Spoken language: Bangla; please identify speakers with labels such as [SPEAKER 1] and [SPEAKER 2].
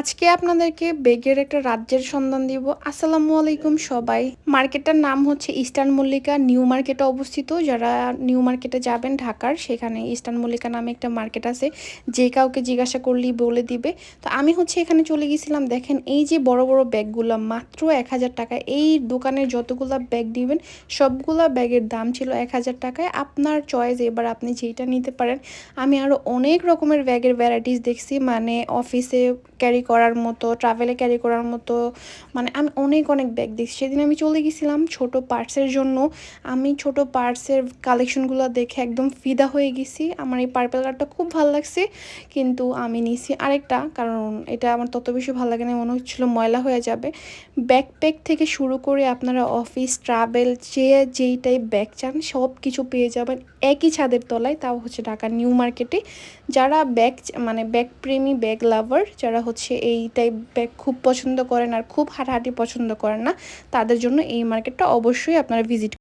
[SPEAKER 1] আজকে আপনাদেরকে বেগের একটা রাজ্যের সন্ধান দিব। আসসালামু আলাইকুম সবাই। মার্কেটটার নাম হচ্ছে ইস্টার্ন মল্লিকা নিউ মার্কেটে অবস্থিত। যারা নিউ মার্কেটে যাবেন ঢাকার, সেখানে ইস্টার্ন মল্লিকা নামে একটা মার্কেট আছে। যে কাউকে জিজ্ঞাসা করলেই বলে দিবে। তো আমি হচ্ছে এখানে চলে গেছিলাম। দেখেন এই যে বড় বড় ব্যাগগুলো মাত্র এক হাজার টাকা। এই দোকানের যতগুলা ব্যাগ দিবেন, সবগুলা ব্যাগের দাম ছিল এক হাজার টাকায়। আপনার চয়েস এবার আপনি যেটা নিতে পারেন। আমি আরও অনেক রকমের ব্যাগের ভ্যারাইটিস দেখছি। মানে অফিসে ক্যারি করার মতো ট্রাভেলে ক্যারি করার মতো মানে আমি অনেক অনেক ব্যাগ দেখছি সেদিন আমি চলে গেছিলাম ছোট পার্টসের জন্য। আমি ছোট পার্টসের কালেকশনগুলো দেখে একদম ফিদা হয়ে গেছি। আমার এই পার্পেল কালারটা খুব ভালো লাগছে। কিন্তু আমি নিছি আরেকটা, কারণ এটা আমার তত বেশি ভালো লাগে না, মনে হচ্ছিল ময়লা হয়ে যাবে। ব্যাকপ্যাক থেকে শুরু করে আপনারা অফিস ট্রাভেল যে, যেই টাইপ ব্যাগ চান, সব কিছু পেয়ে যাবেন একই ছাদের তলায়। তাও হচ্ছে ঢাকা নিউ মার্কেটে। যারা ব্যাগ মানে ব্যাগ প্রেমী ব্যাগ লাভার যারা হচ্ছে এই টাইপ ব্যাগ খুব পছন্দ করেন আর খুব হাঁটাহাঁটি পছন্দ করেন না, তাদের জন্য এই মার্কেটটা অবশ্যই আপনারা ভিজিট